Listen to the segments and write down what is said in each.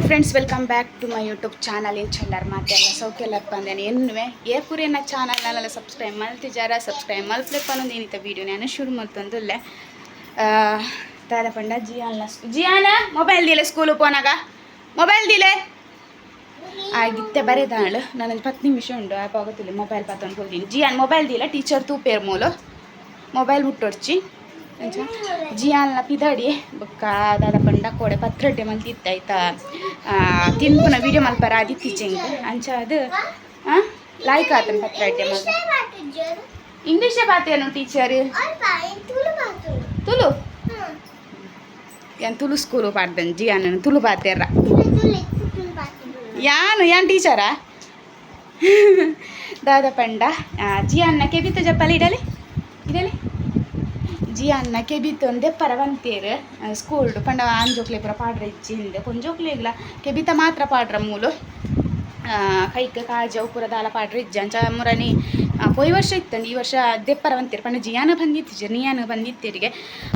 Hi friends welcome back to my YouTube channel ಏನು ಚೆಲ್ಲರ್ ಮಾತೆಲ್ಲ ಸೌಖ್ಯಲ್ಲಪ್ಪ ಬಂದೇನೆ. ಎನ್ನುವೆ ఏ ಪುರಿಯನ್ನ ಚಾನಲ್ನೆಲ್ಲ ಸಬ್ಸ್ಕ್ರೈಬ್ ಮಾಡ್ತಿದ್ದಾರೆ ಸಬ್ಸ್ಕ್ರೈಬ್ ಮಲ್ತ್ಲೆಪ್ಪ ಅನ್ನೋದು ಏನಿತ್ತ ವೀಡಿಯೋ ನಾನು ಶುರು ಮಾಡ್ತಂದುಲ್ಲೆ. ತಾರ ಪಂಡ ಜಿಯಾನ ಜಿಯಾನ ಮೊಬೈಲ್ ದಿಲೆ ಸ್ಕೂಲು ಪೋನಾಗ? ಮೊಬೈಲ್ ದಿಲೆ? ಆಗಿತ್ತೆ, ಬರೆದಾಳು. ನನಗೆ ಹತ್ತು ನಿಮಿಷ ಉಂಡು ಆ ಆಗುತ್ತಿಲ್ಲ ಮೊಬೈಲ್ ಪತ್ತೊಂದು ಹೋಗಿನಿ. ಜಿಯಾನ್ ಮೊಬೈಲ್ ದಿಲ್ಲ ಟೀಚರ್ ತೂಪೇರ್ ಮೂಲು. ಮೊಬೈಲ್ ಮುಟ್ಟೊಡ್ಚಿ ಜಿಯಾನ್ನ ಪಿದಾಡಿ ಬೊಕ್ಕ ಪಂಡ, ಕೋಡೆ ಪತ್ರಡ್ಡೆ ಮಲ್ತಿತ್ತ ಆಯ್ತಾ? ತಿನ್ಪುನ ವೀಡಿಯೋ ಮಲ್ಪರ ಆದಿತ್ತೀಚೆಂಗ್ ಅಂಚ ಅದು ಲೈಕ್ ಆತನ ಪತ್ರ ಇಂಗ್ಲೀಷೇ ಬಾತೇನು ಟೀಚರ್ ತುಳು? ಏನ್ ತುಳು ಸ್ಕೂಲು ಪಾಡ್ದನ್ ಜಿಯಾನ್ ತುಳು ಬಾತೇರ ಯಾನು, ಯಾನ್ ಟೀಚರಾ ದಾದ ಪಂಡ? ಜಿಯಾನ್ನ ಕೆಬಿತ ಜಪ್ಪಲಿ ಇಡಲಿ? ಜಿಯಾನ್ನ ಕೆಬಿತ ಕೆಬಿತೊಂದೆ ಪರವಂತೇರು ಸ್ಕೂಲ್ಡ್ ಪಂಡ ಆಂಜೋಕ್ಲೆ ಪುರ ಪಾಡ್ರ ಇಚ್ಚಿಂದ ಕೊಂಜೋಕ್ಲೆಗ್ಲ ಕೆಬಿತ ಮಾತ್ರ ಪಾಡ್ರ ಮೂಲು. ಕೈಕ್ ಕಾಜ ಪುರ ದಾಲ ಪಾಡ್ರ ಇಜ್ಜ. ಅಂಚ ಮುರನಿ ಪೋಯ್ ವರ್ಷ ಇತ್ತಂದು ಈ ವರ್ಷ ದೆಪ್ಪರವಂತೇರು ಪಂಡ ಜಿಯಾನ ಬಂದಿತ್ತು ನಿಯಾನ ಬಂದಿತ್ತಿರಿಗೆ.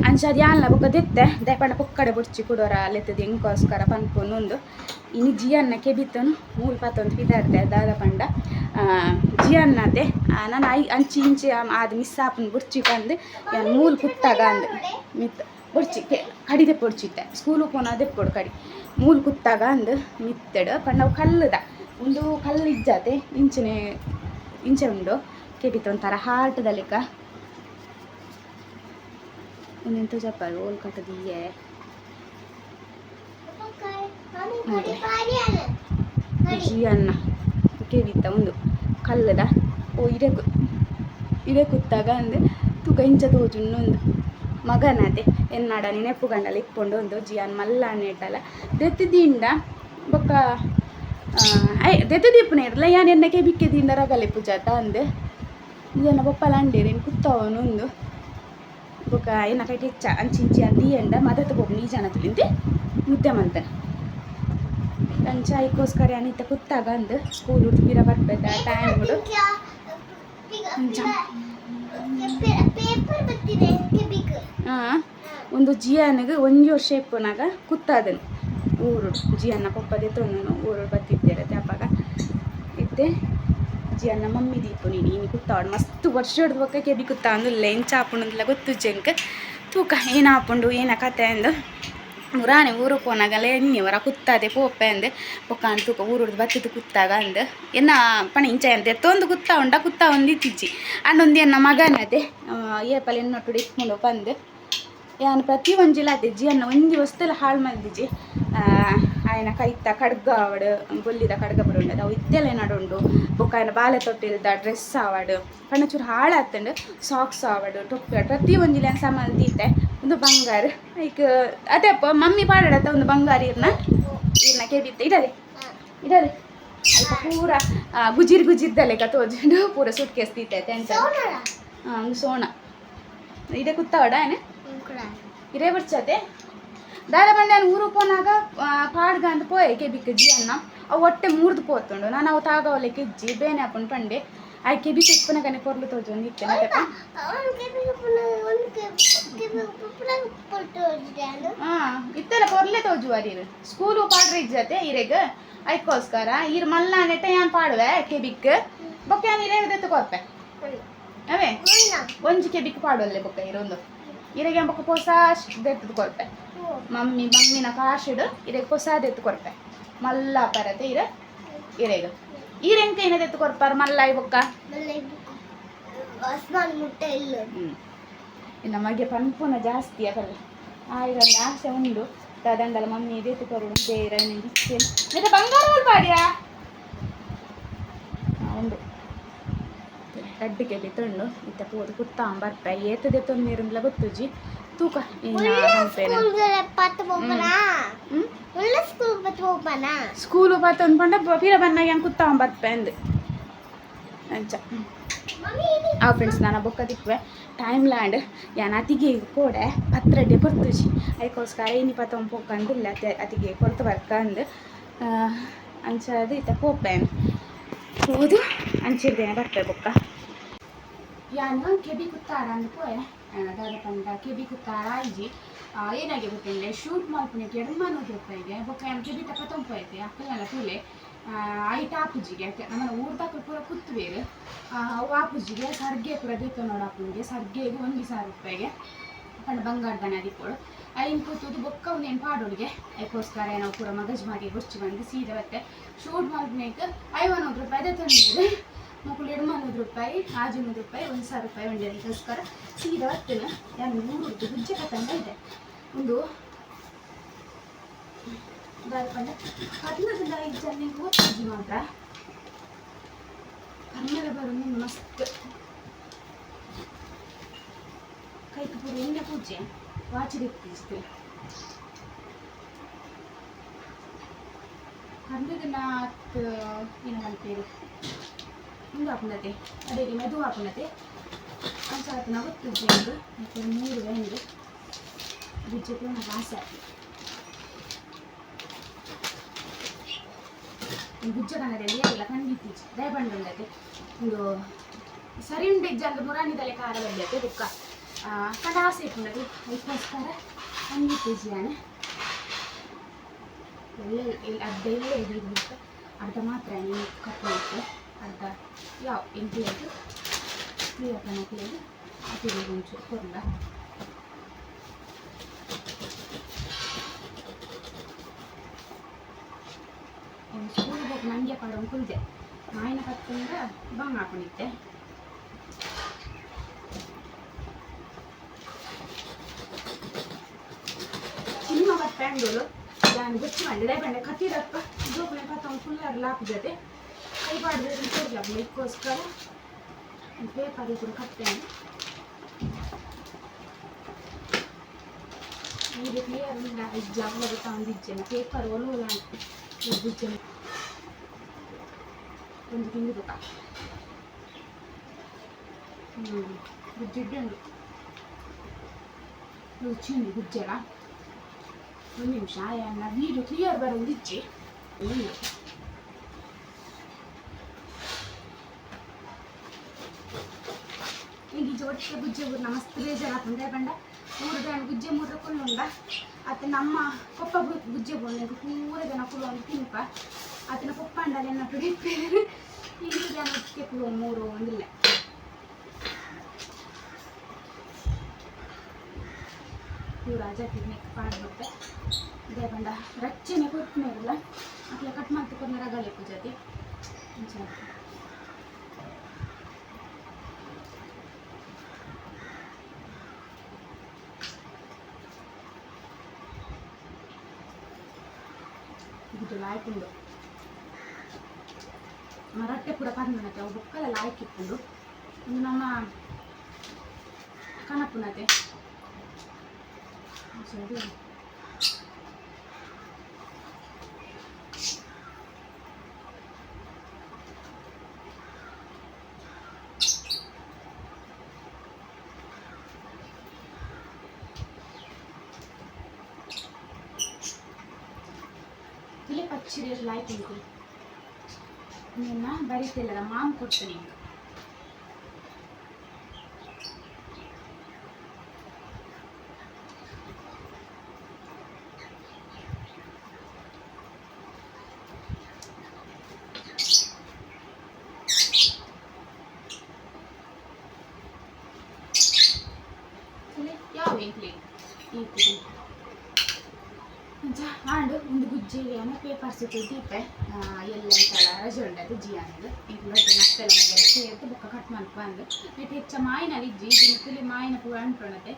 ಅಂಚ ಅದು ಯಾಲ್ನ ಬೊಕ್ಕ ದೆತ್ತೆ ದೆ ಪಂಡ ಪೊಕ್ಕಡೆ ಬುಡ್ಚಿ ಕುಡೋರ ಅಲ್ಲಿತ್ತದೆ ಹೆಂಗೋಸ್ಕರ ಪನ್ಪೊಂದು ಇನ್ನು ಜಿಯನ್ನ ಕೆಬಿತ್ತನು ಮೂಲ್ ಪತ್ತೊಂದು ಪಿದಾಡ್ದೆ ದಾದ ಪಂಡ. ಜಿಯನ್ನತೆ ನಾನು ಐ ಅಂಚಿ ಇಂಚಿ ಆದ ಮಿಸ್ ಆಪನ್ ಬುಡ್ಚಿ ಬಂದು ಏನು ಮೂಲ್ ಕುತ್ತಾಗ ಅಂದ್. ಮಿತ್ ಬುಡ್ಚಿ ಕಡಿದೆ ಕಡಿ ದೆಪ್ಪೊಡ್ಚಿತ್ತೆ ಸ್ಕೂಲು ಪೋನ ದೆಪ್ಪೊಡು ಕಡಿ ಮೂಲು ಕುತ್ತಾಗ ಅಂದು ಮಿತ್ತೆಡು. ಪಂಡ ಅವು ಕಲ್ಲುದ. ಒಂದು ಕಲ್ಲು ಇಜ್ಜಾತೆ. ಇಂಚನೆ ಇಂಚೆ ಉಂಡು. ಕೆಬಿತ್ತು ಒಂಥರ ಹಾರ್ಟ್ದ ಲೆಕ್ಕ ಇನ್ನೆಂತ ಜಪ್ಪ ಓಲ್ ಕಟ್ಟದಿಯೇ ಜಿಯನ್ನ ಕೆವಿತ್ತ ಒಂದು ಕಲ್ಲದ. ಓ ಇಡೆ ಕು ಇಡೆ ಕುತ್ತಾಗ ಅಂದೆ ತೂಕ ಇಂಚ ತೋಜುನ್ನೊಂದು ಮಗನದೆ, ಎನ್ನಾಡ ನೆನಪು ಗಂಡಲ ಇಕ್ಕೊಂಡು ಒಂದು ಜಿಯಾನ್ ಮಲ್ಲ ನೆಟ್ಟಲ್ಲ ದೆತ್ತಿದಿಂದ ಬೊಕ್ಕ ಐ ದೆತ್ತದೀಪುನ ಇರಲ್ಲ, ಯಾನ್ ಎನ್ನಕ್ಕೆ ಬಿಕ್ಕೆದಿಂದ ರಗಲೆ ಪೂಜಾತ ಅಂದೆ. ಇದನ್ನ ಬೊಪ್ಪಲ ಅಂಡೇರೇನು ಕುತ್ತವನು ಒಂದು. ಬೊಕ್ಕ ಎನ್ನ ಚ ಅಂಚಿಂಚಿ ಅಂದಿ ಎಂಡ ಮದತ್ ಬೋಗ್ ನೀ ಜನ ತುಳಿಂದೆ ಮುದ್ದೆ ಮಂತನ ಅಂಚ ಐಕೋಸ್ಕರ ಏನಿತ್ತ ಕುತ್ತಾಗ ಅಂದು ಸ್ಕೂಲ್ ಹುಡುಗಿರ ಬರ್ಬೇಕ ಟೈಮ್ ಒಂದು ಜಿಯಾನಿಗೆ ಒಂಜಿ ವರ್ಷ ಇಪ್ಪನಾಗ ಕುತ್ತಾದನು. ಊರು ಜಿಯನ್ನ ಪಪ್ಪದೆ ತೊಂದನು ಊರು ಬತ್ತಿದ್ದೇರೆ ಅಪ್ಪಾಗ. ಇತ್ತೆ ಜಿಯನ್ನ ಮಮ್ಮಿ ದೀಪು ನೀನು ಏನು ಕುತ್ತಾಡು ಮಸ್ತ್ ವರ್ಷ ಹಿಡ್ದು ಬೊಕ್ಕ ಕೆಬಿ ಕುತ್ತ ಅಂದು ಲೆಂಚ್ ಹಾಪುಂಡಲ್ಲ ಗೊತ್ತು ಜಂಕ್ ತೂಕ ಏನು ಹಾಪುಂಡು, ಏನ ಕತೆ ಅಂದು. ಮುರಾನೆ ಊರು ಪೋನಾಗಲ್ಲ ಎಣ್ಣೆ ವರ ಕುತ್ತಾದೆ, ಪೋಪೆ ಅಂದೆ. ಪೊಕ್ಕ ತೂಕ ಊರು ಹಿಡ್ದು ಬತ್ತಿದ್ದು ಕುತ್ತಾಗ ಅಂದೆ. ಎನ್ನ ಪಣ ಇಂಚ ಅಂದೆ. ಎತ್ತೊಂದು ಕುತ್ತ ಉಂಡ, ಕುತ್ತ ಒಂದು ಇತ್ತಿಜ್ಜಿ. ಅನ್ನೊಂದು ಎನ್ನ ಮಗನದೆ ಏಪಲ್ ಎನ್ನೊಟ್ಟು ಇಟ್ಕೊಂಡು ಬಂದೆ. ಯಾನ್ ಪ್ರತಿ ಒಂಜಿಲ ಅಜ್ಜಿ ಅನ್ನ ಒಂಜಿ ವಸ್ತುಲ ಹಾಳು ಮಲ್ದಿಜಿ ಆಯನ ಕೈತ ಖಡ್ಗ ಅವಡು ಗೊಲ್ಲಿದ ಕಡ್ಗ ಬರುಂಡದ ಅವು ಇತ್ತೆಲ್ಲ ನಡುಂಡು ಬೊಕ್ಕ ಆಯನ ಬಾಲೆ ತೊಟ್ಟಿಲ್ದ ಡ್ರೆಸ್ ಆವಡ್. ಕಣ್ಣಚೂರು ಹಾಳಾತಂಡು ಸಾಕ್ಸ್ ಆವಡ್ ಟೊಪ್ಪ ಪ್ರತಿ ಒಂಜಿಲ ಸಾಮಾನು ತೀತೆ. ಒಂದು ಬಂಗಾರ. ಈಗ ಅದೇಪ್ಪ ಮಮ್ಮಿ ಪಾಡಡತ್ತ ಒಂದು ಬಂಗಾರ ಇರ್ನ. ಇರ್ನ ಕೇಬಿತ್ತ ಇಡಲಿ ಇಡಲಿ ಪೂರ ಗುಜಿರ್ ಗುಜಿರ್ದಲ್ಲೇ ತೋಜುಂಡು ಪೂರ ಸುಟ್ ಕೇಸ್ ತೀತೈತೆ ಅಂತ ಹಾಂ ಸೋಣ ಇದೆ ಕುತ್ತಾವಡ ಏನೇ? ಇರೇ ಬರ್ಚತೆ ದಾದ ಬಂಡೆ ಊರು ಪೋನಾಗ ಪಾಡ್ಗ ಅಂತ ಪೋಯ್ ಕೇಬಿ ಜಿ ಅನ್ನ. ಅವು ಹೊಟ್ಟೆ ಮುರಿದು ಪೋತುಂಡು. ನಾನು ಅವು ತಾಗವಲೆ ಕೆಜ್ಜಿ ಬೇನೆ ಹಾಕೊಂಡು ಪಂಡೆ. ಆ ಕೆಬಿ ತೆಪ್ಪನ ಕನೆ ಪೊರ್ಲು ತೋಜು ಒಂದು ಇತ್ತೆ ಹಾಂ ಇತ್ತೆಲ್ಲ ಪೊರ್ಲೆ ತೋಜು ಅರೀರ್ ಸ್ಕೂಲು ಪಾಡ್ರೆ ಇಜ್ಜತೆ ಇರೆಗ್ ಐಕೋಸ್ಕರ ಇರ್ ಮಲ್ಲ ನೆಟ್ಟೆ ಯಾನ್ ಪಾಡುವೆ ಕೆಬಿಕ್ ಬೊಕ್ಕ ಯಾನ್ ಇರೆ ದೆತ್ತು ಕೊರ್ಪೆ ಅವೇ? ಒಂಜಿ ಕೆಬಿಕ್ ಪಾಡುವಲ್ಲೆ ಬೊಕ್ಕ ಇರೊಂದು ಇರೆಗೆ ಬೊಕ್ಕ ಹೊಸ ದೆತ್ತದು ಕೊರ್ಪೆ. ಮಮ್ಮಿ, ಮಮ್ಮಿನ ಕಾಶಿಡು, ಇರೆಗ್ ಹೊಸ ದೆತ್ತು ಕೊರ್ಪೆ. ಮಲ್ಲ ಪರತೆ ಇರ, ಇರೆಗ್. ಬೊಕ್ಕ? ಮುಟ್ಟೆ ಇಲ್ಲ. ಹ್ಮ್. ಇನ್ನು ಮಗೆ ಪನ್ಪುನ ಜಾಸ್ತಿ ಆಗಲ್ಲ. ಆಯ್ಗಲ್ಲ ಆಸೆ ಉಂಡು ದಂಡಲ ಮಮ್ಮಿ ಇದೆ ಕೊರು ಬೇರ ಮತ್ತೆ ಬಂಗಾರ ಬಾಡಿಯಾ ಉಂಡು ಗಡ್ಡಿಗೆ ತೊಂಡು ಇತ್ತ ಪೋದು ಕುತ್ತ ಬರ್ಪೆ ಏತದೆ ತೊಂದಿರಂಗ್ಲ ಗೊತ್ತುಜಿ? ತೂಕ. ಹ್ಞೂ ಒಳ್ಳೆ ಸ್ಕೂಲ್ ಪತ್ತು ಹೋಗ್ಬನಾ? ಸ್ಕೂಲು ಪಾತ ಅಂದ್ಕೊಂಡ ಫಿರ ಬನ್ನಾಗ ಹೆಂಗೆ ಕುತ್ತ ಬರ್ಪೆ ಅಂದು ಅಂಚ. ಆ ಫ್ರೆಂಡ್ಸ್ ನಾನು ಬೊಕ್ಕ ತಿಕ್ವೆ ಟೈಮ್ ಲ್ಯಾಂಡ್ ಯಾನ್ ಅತಿಗೆ ಕೋಡೆ ಪತ್ರಡ್ಡೆ ಕೊರ್ತುಜಿ ಅದಕ್ಕೋಸ್ಕರ ಏನಿ ಪತ್ತ ಪೊಕ್ಕ ಅಂದಿಲ್ಲ ಅತಿ ಅತಿಗೆ ಕೊರ್ತು ಬರ್ಕ ಅಂದು ಅಂಚ ಅದು ಇತ್ತ ಪೋಪೆ ಹೋದು ಅಂಚಿರ್ದೇನೆ ಬರ್ಪೆ ಬೊಕ್ಕ. ಯಾನು ಕೆಬಿ ಕುತ್ತಾರ ಅಂದು ಪೋಯೆ ದಾದ ಪಂಡ ಕೆಬಿ ಕುತ್ತಾರ ಆಯ್ಜಿ ಏನಾಗಿ ಗೊತ್ತಿಲ್ಲ ಶೂಟ್ ಮಾಡ್ಕೊಳಕ್ಕೆ ಎರಡು ರೂಪಾಯಿಗೆ ಬೊಕ್ಕ ಬಿ ತಪ್ಪ ತಂಪು ಐತೆ ಅಪ್ಪನೆಲ್ಲ ತುಲೆ ಐಟ ಆಪುಜಿಗೆ ನಮ್ಮ ಊರ್ದಾಗ ಪೂರ ಕುತ್ತು ಬೇರೆ ಅವು ಆಪುಜಿಗೆ ಸರ್ಗೆ ಪೂರ ದೀಪ ನೋಡ ಅಪ್ಪನಿಗೆ ಸರ್ಗೆಗೆ ಒಂದು ಸಾವಿರ ರೂಪಾಯಿಗೆ. ಪಂಡ ಬಂಗಾರದನೆ ಅದಿಕ್ಕೊಳು ಐನ್ ಕೂತುದು ಬೊಕ್ಕ ಒಂದು ಏನು ಪಾಡೋಳಿಗೆ ಅದಕ್ಕೋಸ್ಕರ ನಾವು ಪೂರ ಮಗಜ್ ಮಾಡಿ ಗೊಚ್ಚಿ ಬಂದು ಸೀದ ಮತ್ತೆ ಶೂಟ್ ಮಾಡ್ಬೇಕು ಒಂದು ರೂಪಾಯಿ ಅದೇ ತಂದಿದೆ. ಮಕ್ಕಳು ಎರಡು ರೂಪಾಯಿ ಆಜು ರೂಪಾಯಿ, ಒಂದು ಸಾವಿರ ರೂಪಾಯಿ ಒಂದೇ ಅದಕ್ಕೋಸ್ಕರ ಸೀದಾ ಬರ್ತೇನೆ ಯಾರು ನೂರು ಗುಜ್ಜೆ ಕತ್ತಂಗ ಇದೆ. ಒಂದು ದಾಲ್ಪಂಡ ಹದಿನೈದು ಐದು ಜನಕ್ಕೂ ಓದ್ತಿದ್ವಿ ಮಾತ್ರ. ಕನ್ನಡ ಬರೋದು ಮಸ್ತ್. ಕೈಗೆ ಪೂರ ಎಣ್ಣೆ ಪೂಜೆ. ವಾಚಿಡಿತ್ತು ಹಂಡ್ರೆಡ್ ನಾಲ್ಕು ಏನು ಮಾಡ್ತೀರಿ ಒಂದು ಹಾಕೊಂಡತೆ ಅದೇ ಮೆದು ಹಾಕೊಂಡತೆ ಅಂಚಾತನ ಗೊತ್ತಿದ್ದೆ ಒಂದು. ಮತ್ತು ಮೂರು ಒಂದು ಬಿಜ್ಜಕ್ಕೆ ಒಂದು ಆಸೆ ಗುಜ್ಜ ಕನ್ನಡಲ್ಲಿ ಎಲ್ಲ ಖಂಡಿತೀಚ್ ದಯಬಂಡ ಉಂಡತೆ ಒಂದು ಸರಿ ಉಂಡೆ ಜಲ್ದು ಮುರಾಣಿದಲೆ ಖಾರ ಬಂದೈತೆ ಬುಕ್ಕ ಕಡ ಆಸೆ ಇಟ್ಕೊಂಡದು ಅದಕ್ಕೋಸ್ಕರ ಖಂಡಿತೀಜಿ ನಾನು ಎಲ್ಲ ಎಲ್ಲ ಅರ್ಧ ಎಲ್ಲ ಇದು ಬಿಟ್ಟು ಅರ್ಧ ಮಾತ್ರ ನೀವು ಕಪ್ಪು ಇಟ್ಟು ಅರ್ಧ ಯಾವ ಎಂಟು ಆಯಿತು ಪ್ರಿಯಪ್ಪನ ಕೇಳಿ ಅತಿಗೆ ಒಂಚೂರು ಕೊಡಲ ಒಂದು ಸ್ಕೂಲ್ ಹೋಗಿ ನನಗೆ ಪಡೋದು ಕುಳಿದೆ ಮಾಯಿನ ಕತ್ತಿಂದ ಬಂಗ್ ಹಾಕೊಂಡಿದ್ದೆ ಸಿನಿಮಾ ಬಟ್ ಪ್ಯಾಂಡೋಲು ನಾನು ಗುಚ್ಚಿ ಮಾಡಿದೆ ಬಂಡೆ ಕತ್ತಿದಪ್ಪ ಜೋಪನೆ ಕತ್ತೊಂದು ಫುಲ್ಲರ್ ಲಾಪ್ ಜೊತೆ ಕೈ ಮಾಡಿದ್ರೆ ತೋರ್ಲಪ್ಪ ಇದಕ್ಕೋಸ್ಕರ ಪೇಪರ್ ಕೂಡ ಕಟ್ಟೇನೆ ಇದು ಕ್ಲಿಯರ್ ಇಲ್ಲ ಜಾಗ ತಂದಿದ್ದೇನೆ ಪೇಪರ್ ಒಲುವಲ್ಲ ಇದ್ದಿದ್ದೇನೆ ಒಂದು ತಿಂಗಳು ಬೇಕಾ ಹ್ಞೂ ಗುಜ್ಜಿಡ್ಡುಂಡು ರುಚಿಯುಂಡು ಗುಜ್ಜೆಲ್ಲ ಒಂದು ನಿಮಿಷ ಎಲ್ಲ ವೀಡಿಯೋ ಕ್ಲಿಯರ್ ಬರೋದು ಇಚ್ಚಿ ಒಂದು ಈಗ ಜೋಡಿಗೆ ಗುಜ್ಜೆ ಊರು ಮಸ್ತ್ ಬೇಜಾರು ಹಾಕೊಂಡೆ ಬಂಡ ಮೂರು ಜನ ಗುಜ್ಜೆ ಮೂರು ಕುಲ್ಲುಂಡ ಅತ್ತ ನಮ್ಮ ಕೊಪ್ಪ ಗು- ಗುಜ್ಜೆ ಬೋನೆ ಪೂರ ಜನ ಕುಲು ಒಂದು ತಿನ್ಪ ಅತನ ಕೊಪ್ಪ ಅಂಡಲ್ಲಿ ಎನ್ನ ಜನ ಕುಲು ಮೂರು ಒಂದಿಲ್ಲ ಇವ್ರು ರಾಜ ಕಿಡ್ನಿಕ್ ಪಾಡ್ಬಿಟ್ಟೆ ಇದೇ ಬಂಡ ರಚ್ಚನೆ ಕೊಟ್ಟನೆ ಇರಲ್ಲ ಅಟ್ಲ ಕಟ್ ಮಾಡ್ತಿಕೊಂಡು ರಗಲೆ ಪೂಜಾತಿ ಇದು ಲಾಯ್ಕೊಂಡು ಮರಟ್ಟೆ ಪುಡ ಪಂದನತೆ ಅವು ಬುಕ್ಕಲ್ಲ ಲಾಯ್ಕಿಕೊಂಡು ಇನ್ನು ನಮ್ಮ ಕನಪುನತೆ ಸರಿ ಇಲ್ಲಿ ಪಚ್ಚಿರಿ ಲೈಟ್ ಉಂಟು ನಿನ್ನ ಬರೀತಿಲ್ಲ ಮಾಮ್ ಕೊಡ್ತೀನಿ ಈಗ ಇಲ್ಲಿ ಯಾವ ಎಂಕ್ಲಿ ಈ ಕುಡಿ ಅಂಚ ಆಂಡು ಒಂದು ಗುಜ್ಜಿಗೆ ಪೇಪರ್ಸ್ ದೀಪೆ ಎಲ್ಲ ರಜೆ ಉಂಡದು ಜಿಯಾನದು ಈಗ ಗಡ್ಡೆ ನಷ್ಟೆಲ್ಲ ಸೇರ್ತು ಬೊಕ್ಕ ಕಟ್ ಮಾಡ್ಕೊ ಬಂದು ನೆಟ್ಟು ಹೆಚ್ಚ ಮಾಯಿನಲ್ಲಿ ಇಜ್ಜಿ ಇದನ್ನ ತುಲಿ ಮಾಯಿನ ಪೂರ ಅಂಟ್ಕೊಳತೆ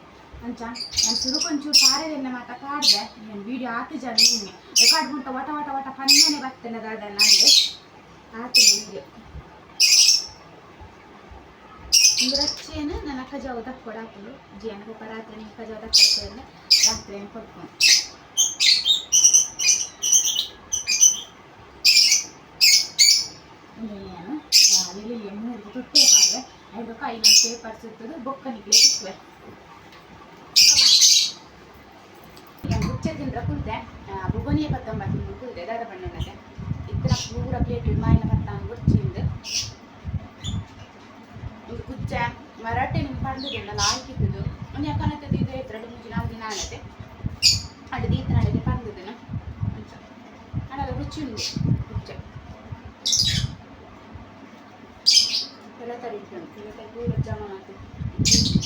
ಅಂಚ ನಾನು ಸುರು ಕೊಂಚೂರು ಪಾರದೆಲ್ಲ ಮಾತ ಕಾಡ್ದೆ. ನಾನು ವೀಡಿಯೋ ಆತು ಜನ ನಿನ್ನೆ ರೆಕಾರ್ಡ್ ಮುಂಟ ವಟ ವಟ ವಟ ಪನ್ಯನೆ ಬರ್ತೇನೆ ದಾದ ನನಗೆ ಆತು ನಿಮಗೆ. ರಚ್ಚೇನು ನನ್ನ ಅಕ್ಕ ಜಾವ ತಕ್ಕೊಡ ಜಿ ಜಿಯನ ಪಪ್ಪ ರಾತ್ರಿ ಅಕ್ಕ ಜಾವ ತಕ್ಕೊಡ್ತಾರೆ ರಾತ್ರಿ ಏನು ಕೊಡ್ಕೊಂಡು ನಾನು ಇಲ್ಲಿ ಮೂರು ತುಟ್ಟೆ ಪಾಡ್ರೆ ಐದು ಕಾಯಿ ನಾನು ಪೇಪರ್ ಸುತ್ತದು ಬೊಕ್ಕ ನಿಕ್ಲೆ ಸಿಕ್ಕುವೆ ಗುಚ್ಚ ತಿಂದ್ರೆ ಕುಲ್ತೆ ಬುಬನಿಯ ಪತ್ತೊಂಬತ್ತು ತಿಂಗಳು ಕುಲ್ತೆ ದಾದ ಬಣ್ಣನಕ್ಕೆ ಇತ್ತರ ಪೂರ ಪ್ಲೇಟ್ ಮಾಯಿನ ಪತ್ತ ಗುಚ್ಚಿಂದು ಒಂದು ಕುಚ್ಚ ಮರಾಠೆ ನಿಮ್ಮ ಪಂಡದೆಲ್ಲ ಹಾಕಿದ್ದು ಒಂದು ಯಾಕನತ್ತೆ ಇದು ಎರಡು ಮೂರು ನಾಲ್ಕು ದಿನ ಆನತ್ತೆ ಅಡು ದೀತ ನಡಗೆ ಪಂದಿದ್ದೇನೆ ಅಡಲ ರುಚಿ ಉಂಡು खरीदना थी मैं कल बच्चा मनाती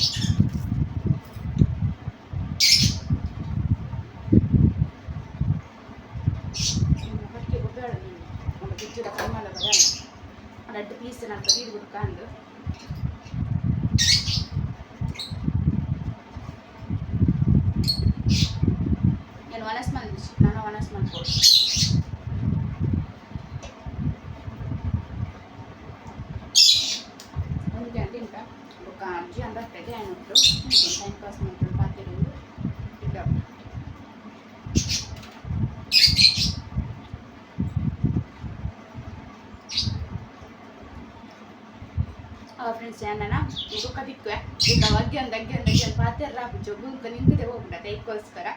ಗುಂಕ ನಿಂಕದೆ ಹೋಗ್ಬಿಡತ್ತೆ ಇದಕ್ಕೋಸ್ಕರ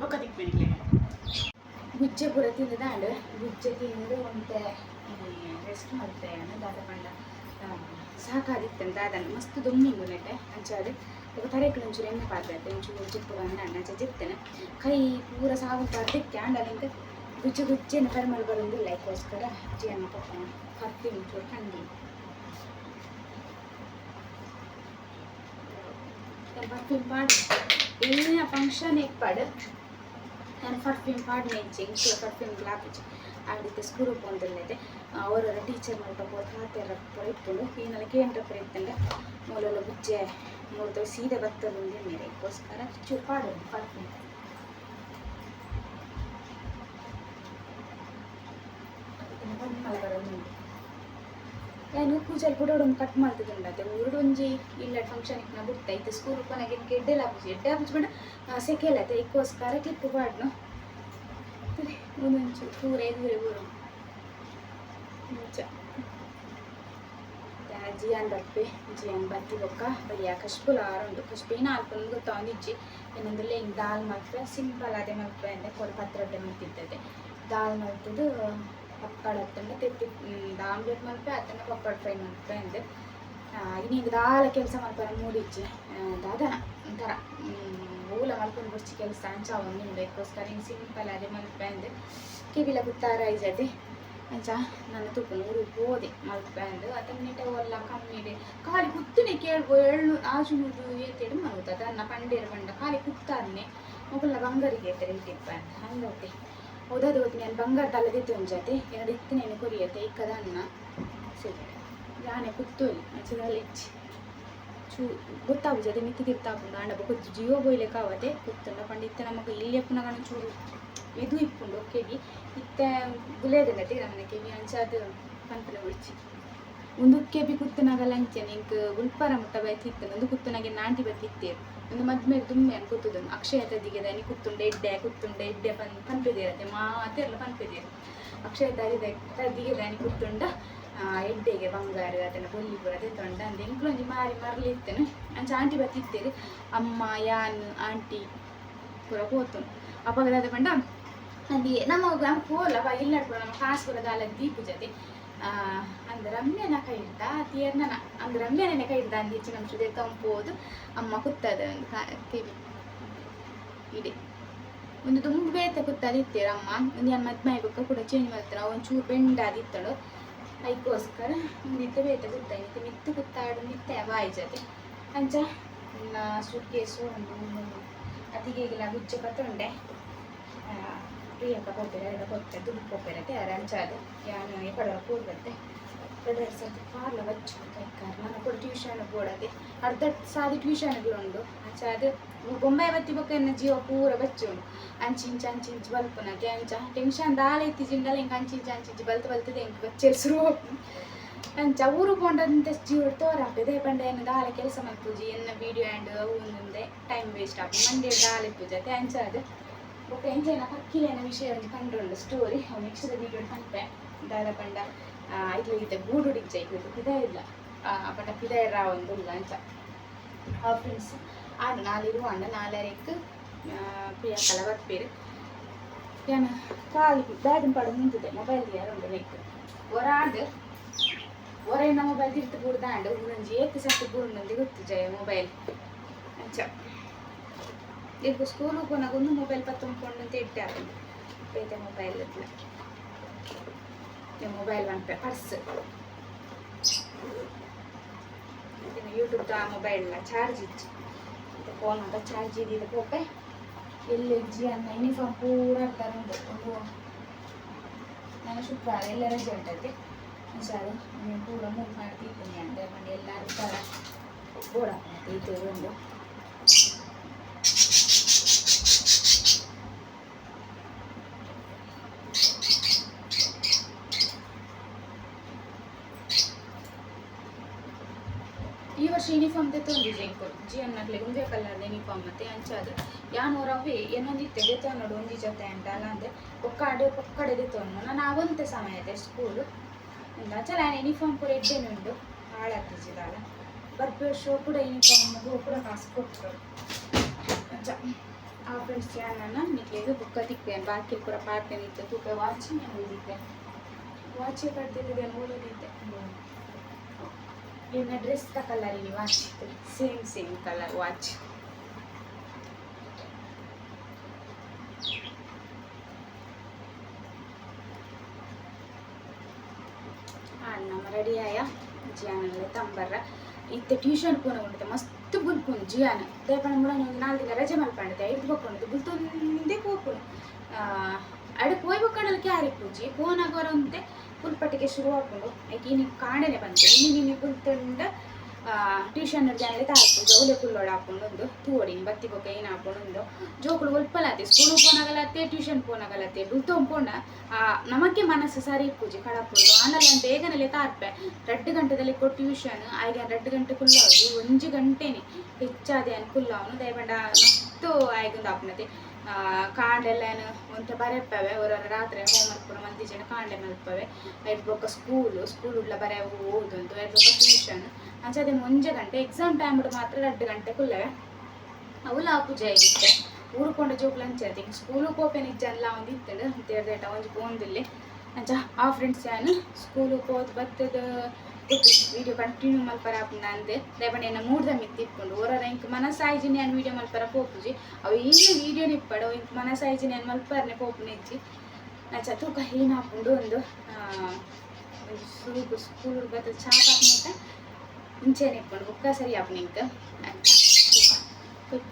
ಮುಖ ದಿಕ್ಕು ಗುಜ್ಜೆ ಪೂರ ತಿಂದಾಂಡು ಗುಜ್ಜೆ ತಿಂದು ಒಂತೆ ರೆಸ್ಟ್ ಮಾಡುತ್ತೆ ದಾದ ಪಂಡ ಸಾಕಾದಿತ್ತಂತ ಅದನ್ನು. ಮಸ್ತ್ ದೊಮ್ಮಿಂಗು ನೆಟ್ಟೆ ಅಂಚಾದು ಈಗ ತರೆಕ್ಕೆ ಒಂಚೂರು ಎಣ್ಣೆ ಪಾತ್ರೆ ಆಯ್ತು ಒಂಚೂರು ಜಿಪ್ಪು ಬಂದು ಅಣ್ಣ ಜಿಪ್ತೇನೆ. ಕೈ ಪೂರ ಸಾವು ಪಾರ್ದಿಕ್ಕೆ ಆಂಡಲಿಂಕ ಗುಜ್ಜೆ ಗುಜ್ಜೆನ ಪರ್ಮಲ್ ಬರೋದಿಲ್ಲ ಇದಕ್ಕೋಸ್ಕರ ಅಜ್ಜಿಯನ್ನು ಪಪ್ಪ ಕರ್ತಿ ಒಂಚೂರು ಕಂಡಿ ಪರ್ಫ್ಯೂಮ್ ಪಾಡ್ ಏನೇ ಫಂಕ್ಷನ್ ಇಪ್ಪಾಡು ನಾನು ಪರ್ಫ್ಯೂಮ್ ಪಾಡ್ ನೆಂಚಿ ಇಂಕ್ಲ ಪರ್ಫ್ಯೂಮ್ ಲಾಪಿಚ್ಚಿ ಆಡಿತ್ತೆ ಸ್ಕೂಲ್ ಬಂದಿಲ್ಲದೆ ಅವರ ಟೀಚರ್ ಮಾಡ್ತಾ ಹೋದ ಹಾತೆರ ಈ ಏನೆಲ್ಲ ಕೇಂದ್ರ ಇತ್ತಂಡ ಮೂಲಲ್ಲ ಬುಜ್ಜೆ ಮೂರ್ತ ಸೀದಾ ಬರ್ತದೆ ಒಂದೇ ಇದಕ್ಕೋಸ್ಕರ ಚೂರು ಪಾಡೋದು ನಾನು ಪೂಜೆಲಿ ಕೂಡ ಒಂದು ಕಟ್ ಮಾಡ್ತಿದ್ದುಂಡತ್ತೆ ಊರುಡು ಒಂಜಿ ಇಲ್ಲ ಫಂಕ್ಷನ್ ನಾ ಬಿಡ್ತ ಇತ್ತು ಸ್ಕೂಲ್ ಕೊನೆಗೆ ಎಡ್ಡೆಲ್ಲ ಹಾಪಿಸಿ ಎಡ್ಡೆ ಹಾಪಿಸಿ ಬಿಡ. ಸೆಕೆಲತ್ತೆ ಇಕ್ಕೋಸ್ಕರ ಕ್ಲಿಪ್ ಬಾಡ್ನು ಒಂದೊಂಚು ಊರೇ ಊರೇ ಊರು ಜಿಯಾನ್ ಬಪ್ಪೆ ಜಿಯಾನ್ ಬತ್ತಿ ಬೊಕ್ಕ ಬಯ್ಯ ಕಶ್ಪುಲ ಆರುಂಡು ಕಶ್ಪೇನ ಆಲ್ಪೊಂದು ಗೊತ್ತಾಂದಿಜ್ಜಿ ಏನಂದ್ರೆ ಹಿಂಗೆ ದಾಲ್ ಮಾತ್ರ ಸಿಂಪಲ್ ಅದೇ ಮಾತ್ರ ಅಂದರೆ ಕೊಡ ಪತ್ರೊಡ್ಡೆ ಮಾಡ್ತಿದ್ದೆ ದಾಲ್ ಮಲ್ತದು ಪಪ್ಪಳ ಹತ್ತಂಡ ತೆತ್ತಿ ಆಮ್ಲೆಟ್ ಮಲ್ಪೆ ಹತ್ತಂಡ ಪಪ್ಪಡ್ ಫ್ರೈ ಮಲ್ಪೆ ಅಂದೆ ಇನ್ನೀಗ ದಾಲ ಕೆಲಸ ಮಲ್ಪರ ಮೂಡಿಜ್ಜಿ ದಾದನ, ಒಂಥರ. ಊಲ ಮಲ್ಕೊಂಡು ಬರ್ಚಿ ಕೆಲಸ, ಅಂಚ ಒಂದು ಇದಕ್ಕೋಸ್ಕರ ಹಿಂಗೆ ಸಿಂಪಲ್ ಅದೇ ಮಲ್ಪೆ ಅಂದೆ ಕಿವಿಲ ಗುತ್ತಾರ ಐಜದೆ ಅಂಚ ನನ್ನ ತುಪ್ಪ ನೂರು ಹೋದೆ ಮಲ್ಪೆ ಅಂದು ಅದನ್ನ ನೀಟ ಒಲ್ಲ ಕಮ್ಮಿ ಇದೆ. ಖಾಲಿ ಕುತ್ತನೆ ಕೇಳ್ಬೋ ಎಳ್ಳು ಆಜುನುದು ಏತೇಡು ಮಲ್ತ ಅದನ್ನ ಪಂಡೇರು ಬಂಡ ಖಾಲಿ ಕುತ್ತಾನೆ ಮೊಬೈಲ್ನ ಬಂಗಾರಿಗೆ ಏತಾರೆ ಇಟ್ಟಿಪ್ಪ ಅಂತ. ಹಂಗತ್ತೆ ಓದೋದು ನಾನು ಬಂಗಾರ ತಲೆದಿತ್ತು ಒಂಜತೆ ಎರಡು ಇತ್ತಿನೇನು ಕೊರಿಯತ್ತೆ ಇಕ್ಕದ ಅನ್ನ? ಸರಿ. ಯಾನೆ ಕುತ್ತೋಲಿ ಅಂಚದಲ್ಲಿ ಇಚ್ಚಿ. ಚೂ ಗೊತ್ತಾಗು ಜೊತೆ ಮಿತ್ತಿ ತಿರ್ತಾಪುಂಡು ಆಂಡ ಬೊಕ್ಕ ಜಿಯೋ ಬೊಯ್ಲೆ ಕಾವತೆ ಕುತ್ತಂಡ ಪಂಡ ಇತ್ತೆ ನಮಗೆ ಇಲ್ಲಿ ಕಣ ಚೂರು ಇದು ಇಪ್ಪುಂಡು ಒಕ್ಕೆಗಿ ಇತ್ತೆ, ಗುಲೇದಲ್ಲ ತೀರ ಮನೆ ಕೆವಿ ಅಂಚಾದ ಪಂಪನ ಉಳಿಚಿ. ಒಂದು ಕೆಬಿ ಕುತ್ತನಾಗಲ್ಲ ಅಂಚೆ ನಿಂಕ್ ಉಲ್ಪಾರ ಮುಟ್ಟ ಬೈತಿತ್ತು ಒಂದು ಕುತ್ತನಾಗೆ ನಾಂಟಿ ಬತ್ತಿತ್ತೇರು ಒಂದು ಮದ್ಮೆ ದುಮ್ಮೆ ಅನ್ ಕುತ್ತದೊಂದು ಅಕ್ಷಯ ತದಿಗೆ ದನಿ ಕುತ್ತುಂಡೆ ಇಡ್ಡೆ ಕುತ್ತುಂಡೆ ಇಡ್ಡೆ ಪನ್ ಪನ್ಪೆದಿರತ್ತೆ ಮಾತೆಲ್ಲ ಪನ್ಪೆದಿರು ಅಕ್ಷಯ ತದಿದೆ ತದಿಗೆ ದನಿ ಕುತ್ತುಂಡ ಆ, ಎಡ್ಡೆಗೆ ಬಂಗಾರ ಅದನ್ನ ಬೊಲ್ಲಿ ಪೂರ ತೊಂಡ ಅಂದೆ. ಎಂಕ್ಲೊಂಜಿ ಮಾರಿ ಮರಲಿತ್ತೇನೆ ಅಂಚ ಆಂಟಿ ಬತ್ತಿತ್ತೇರು ಅಮ್ಮ ಯಾನ್ ಆಂಟಿ ಪೂರ ಹೋತು ಅಪಗದಾದ ಪಂಡ ನಮಗೆ ನಮ್ಮ ಪೋಲ ಇಲ್ಲ ನಮ್ಮ ಕಾಸು ಕೂಡ ದಾಲ ದೀಪು ಜೊತೆ. ಅಂದ್ರೆ ರಮ್ಯನ ಕೈ ಹಿಡ್ದ ತೀರ್ನ ಅಂದ್ರೆ ರಮ್ಯನೇ ಕೈ ಹಿಡ್ದ ಅಂದ ಹೆಚ್ಚಿನ ಅಂಶದ ತಂಪೋದು ಅಮ್ಮ ಕುತ್ತದ ಒಂದು ಕಿವಿ. ಇದೆ. ಒಂದು ತುಂಬ ಬೇತ ಕುತ್ತದ ಇತ್ತೀರ ಅಮ್ಮ ಒಂದು ಏನು ಮದ್ಮೆ ಬೇಕು ಕೂಡ ಚೇಂಜ್ ಮಾಡ್ತಾರೆ ಒಂಚೂರು ಬೆಂಡಾದಿತ್ತಳು ಅದಕ್ಕೋಸ್ಕರ ಒಂದಿತ್ತು ಬೇತ ಕುತ್ತ ನಿತ್ತ ಮಿತ್ತು ಕುತ್ತಾಡು ನಿತ್ತೆ ಬಾಯಿ ಜೊತೆ. ಅಂಚ ಸುಟ್ಕೇಸು ಒಂದು ಅತಿಗೆಗಿಲ್ಲ ಗುಜ್ಜೆ ಕತ್ತೊಂಡೆ. ಪ್ರಿಯಾಂಕ ಪೋಪೆರ ಎಲ್ಲ ಪೊತ್ತೆ ದುಡ್ಡು ಪೋಪೆರತೆ ರಂಚಾದು ಯಾನು ಎಕಡ ಪೋರ್ಬತ್ತೆ ಎರಡು ಸರ್ತಿ ಫಾರ್ಲ ವಚ್ಚು ಕೈಕಾರ ನನ್ನ ಕೂಡ ಟ್ಯೂಷನ್ ಬೋಡದೆ ಅರ್ಧ ಸಾದಿ ಟ್ಯೂಷನ್ಗಳುಂಡು ಅಂಚ ಅದು ಬೊಂಬೈ ಬತ್ತಿ ಬೊಕ್ಕ ಎನ್ನ ಜೀವ ಪೂರ ಬಚ್ಚುಂಡು ಅಂಚಿ ಇಂಚ, ಅಂಚಿ ಇಂಚಿ ಬಲ್ಪುನಗೆ ಅಂಚ. ಟೆನ್ಷನ್ ದಾಳ ಇತ್ತಿ ಜಿಂಡಲ ಹಿಂಗೆ ಅಂಚಿ ಇಂಚ, ಅಂಚಿ ಇಂಚಿ ಬಲ್ತು ಬಲ್ತದೆ ಹಿಂಗೆ ಬಚ್ಚೇರಿ ಶುರು ಅಂಚ ಊರು ಕೊಂಡಂತ ಜೀವ ತೋರಾಪೆ ದೇ ಪಂಡ ಏನು ದಾಲ ಕೆಲಸ ಮಲ್ಪೂಜಿ ಎನ್ನ ವಿಡಿಯೋ ಆ್ಯಂಡ್ ಹೂವಿಂದೆ ಟೈಮ್ ವೇಸ್ಟ್ ಆಗಿ ಮಂಡೇ ದಾಲ ಪೂಜೆ ಅಂಚ ಅದು. ಮತ್ತೆ ಎಂಥ ಏನ ಪಕ್ಕಿಲೇನ ವಿಷಯದಲ್ಲಿ ಕಂಡ್ರೊಂಡು ಸ್ಟೋರಿ ಅವ್ನು ಯಕ್ಷದ ವೀಡಿಯೋ ಕಂಡೆ ದಾರ ಪಂಡ ಇದ್ಲ ಇದ್ದೆ ಗೂಡುಡಿ ಜೈಕ್ ಪಿದಾಯ ಇಲ್ಲ. ಪಟ ಪಿದಾಯ ರಾ ಒಂದು ಇಲ್ಲ ಅಂತ. ಆ ಫ್ರೆಂಡ್ಸ್ ಆ ನಾಲಿರುವ ಅಣ್ಣ ನಾಲರೇಕ್ ಪಿಯ ಕಲವತ್ತು ಪೇರು ಏನ, ಕಾಲು ಬ್ಯಾಟಿಂಗ್ ಪಡೆದು ನಿಂತಿದ್ದೆ ಮೊಬೈಲ್ ಯಾರು ಒಂದು ಲೈಕ್ ಹೊರಾಡ್ ಹೊರೇನ ಮೊಬೈಲ್ ತಿರ್ತು ಗುಡ್ದಾಂಡು ಗುರುಂಜಿ ಏತು ಸತ್ತು ಗುರು ನಂದಿ ಗೊತ್ತು ಮೊಬೈಲ್ ಅಂಚ ಈಗ ಸ್ಕೂಲು ಕೊನಾಗ ಒಂದು ಮೊಬೈಲ್ ಪತ್ತೊಂದ್ಕೊಂಡು ಅಂತ ಇಟ್ಟಾರೆ ಬೇತೆ ಮೊಬೈಲ್ ಇಟ್ಲ ಮೊಬೈಲ್ ಬಂಪೆ ಪರ್ಸ್ ಯೂಟ್ಯೂಬ್ ದ ಮೊಬೈಲ್ ಚಾರ್ಜ್ ಇತ್ತು ಫೋನ್ ಅಂತ ಚಾರ್ಜ್ ಇದ್ದಿದ್ದು ಹೋಪೆ ಎಲ್ಲಿ ಅಜ್ಜಿ ಅನ್ನ ಯೂನಿಫಾರ್ಮ್ ಪೂರ ಆಗ್ತಾರೆ ಉಂಟು ಒಂದು ನಾನು ಶುಕ್ರವಾರ ಎಲ್ಲ ರಜೆ ಉಂಟೈತೆ ಹುಷಾರು ನೀನು ಪೂರ ಮೂರು ಮಾಡ್ತಿದ್ದೀನಿ ಅಂತ ಮಾಡಿ ಎಲ್ಲರೂ ಥರ ಬೋಡ ಇದು ಒಂದು ವರ್ಷ ಯೂನಿಫಾರ್ಮ್ ಜೇಂಕು ಜಿ ಅನ್ನಕ್ಲೆ ಒಂದೇ ಕಲರ್ ಯೂನಿಫಾರ್ಮ್ ಮತ್ತೆ ಅಂಚಾದ ಯಾನೂರವೇ ಏನೊಂದಿತ್ತೆ ತೆಗೆತ ನೋಡು ಒಂದಿ ಜೊತೆ ಅಂತ ಅಲ್ಲ ಅಂದ್ರೆ ಒಕ್ಕಡೆ ಒಕ್ಕಡೆದೆ ತೊಂದು ನಾನು ಸಮಯ ಇದೆ ಸ್ಕೂಲು ಇಲ್ಲ ಚಲ ಯೂನಿಫಾರ್ಮ್ ಪೂರ ಎಡ್ಡೆನೆ ಉಂಡು ಹಾಳಾಗ್ತಿದ್ದಾಳ ಬರ್ಪೆ ಶೋ ಕೂಡ ಯೂನಿಫಾರ್ಮ್ ಮಗು ಕೂಡ ಕಾಸು ಕೊಟ್ಟರು ಅಂಚ ಆ ಫ್ರೆಂಡ್ಸ್ ಯಾನನ್ನ ನಿಕ್ಲೇದು ಬುಕ್ಕ ತಿಕ್ತೇನೆ ಬಾಕಿ ಕೂಡ ಪಾಡ್ತೇನೆ ಇತ್ತು. ತೂಕ ವಾಚಿ ನಾನು ಓದಿದ್ದೆ ವಾಚ್ ಕಟ್ತಿದ್ದೆ ಓದೋದಿದ್ದೆ ಇನ್ನ ಡ್ರೆಸ್ ಕಲರ್ ಇಲ್ಲಿ watch same same colour watch ನಮ್ಮ ರೆಡಿ ಆಯ ಜಿಯಾನಲ್ಲ ತಂಬರ್ರ ಇತ್ತೆ ಟ್ಯೂಷನ್ ಪೋನ ಉಂಟು ಮಸ್ತ್ ಬುಲ್ಪುನು ಜಿಯಾನ ದೇಪನ ಮುಡ ಒಂದು ನಾಲ್ಕು ದಿನ ರಜೆ ಮಲ್ಪಂಡಿದ್ದೆ ಐದು ಬಕ್ಕೊಂಡು ಬುಲ್ತೊಂದೇ ಪೋಪುನು ಅಡೆ ಪೋಯ್ ಬಕ್ಕಡಲ್ಲ ಕ್ಯಾರಿ ಪೂಜಿ ಫೋನ್ ಆಗೋರಂತೆ ಪುಲ್ಪಟ್ಟಿಗೆ ಶುರು ಹಾಕೊಂಡು ಐಕೆ ಇನಿ ಬಂತು ಬಂತೆ ಇನಿ ನಿನಿ ಪುಲ್ತಂಡ ಟ್ಯೂಷನ್ ಜಾನೆ ತಾಕು ಜೌಲೆ ಪುಲ್ಲೋಡ ಹಾಕೊಂಡು ಒಂದು ತೂಡಿ ಬತ್ತಿ ಬೊಕ್ಕ ಏನು ಹಾಕೊಂಡು ಒಂದು ಜೋಕುಳು ಒಲ್ಪಲತ್ತೆ ಸ್ಕೂಲು ಪೋನಾಗಲತ್ತೆ ಟ್ಯೂಷನ್ ಪೋನಾಗಲತ್ತೆ ಬುಲ್ತೊಂದು ಪೋಣ ನಮಗೆ ಮನಸ್ಸು ಸರಿ ಪೂಜೆ ಕಳಕೊಂಡು ಆನಲ್ಲ ಬೇಗನಲ್ಲೇ ತಾರ್ಪೆ. ಎರಡು ಗಂಟೆದಲ್ಲಿ ಕೊಟ್ಟು ಟ್ಯೂಷನ್ ಆಯ್ಗ ರೆಡ್ ಗಂಟೆ ಕುಲ್ಲವದು ಒಂಜಿ ಗಂಟೆನೆ, ಹೆಚ್ಚಾದೆ ಅನ್ಕುಲ್ಲ ಅವನು ದಯಬಂಡ ಮಸ್ತು ಆಯ್ಗೊಂದು ಆಪ್ನತೆ ಕಾಂಡೆಲ್ಲ ಅಂತ ಬರೆಯಪ್ಪವೆ. ಅವರ ರಾತ್ರಿ ಹೋಮ್ವರ್ಕ್ ಪೂರ ಮಂದಿ ಜನ ಕಾಂಡೆ ಮಲ್ಪವೆ ಐದು ಬೊಕ್ಕ ಸ್ಕೂಲ್ ಸ್ಕೂಲ್ ಉಡ್ಲ ಬರೆಯ ಓದಂತು ಎರಡು ಬೊಕ್ಕ ಟ್ಯೂಷನ್ ಅಂಚದೆ ಮುಂಜೆ ಗಂಟೆ ಎಕ್ಸಾಮ್ ಟೈಮ್ ಮಾತ್ರ ಎರಡು ಗಂಟೆ ಕುಲ್ಲವೆ ಅವು ಲಾ ಪೂಜೆ ಆಗಿತ್ತೆ. ಊರುಕೊಂಡ ಜೋಗ್ಲ ಅಂಚೆ ಸ್ಕೂಲು ಕೋಪೇನ ಇಜ್ಜಲ್ಲ ಒಂದು ಅಂತ ಹೇಳ್ದೇಟ ಒಂಜಿ ಬೋಂದಿಲ್ಲಿ ಅಂಚ ಆ ಫ್ರೆಂಡ್ಸ್ ಏನು ಸ್ಕೂಲು ಹೋದ್ ಬತ್ತದ? ವಿಡಿಯೋ ಕಂಟಿನ್ಯೂ ಮಲ್ಪರ ಅಂದೆ. ದಯಪಂಡ ಎನ್ನ ಮೂಡ್ದ ಇಟ್ಕೊಂಡು ಓರರ ಇಂಕ್ ಮನಸ್ಸಾಯ್ಜಿ ಅನ್ ವಿಡಿಯೋ ಮಲ್ಪರ ಪೋಪುಜಿ. ಅವು ಏನು ವಿಡಿಯೋ ನಿಪ್ಪಡು, ಇಂಕ್ ಮನಸ್ಸಾಯ್ಜಿ ಅನ್ ಮಲ್ಪರ್ನೆ ಪೋಪು ನಿಜ್ಜಿ ನಾ ಚತುಕ ಏನು ಹಾಕೊಂಡು ಒಂದು ಸ್ಕೂಲ್ ಸ್ಕೂಲ್ ಬತ್ತ ಚಾಪ್ ಹಾಕ್ಮಂತ ಇಂಚೆ ನಿಪ್ಕೊಂಡು ಬುಕ್ಕ ಸರಿ ಆಪು ನಿಂಕ ತೂಕ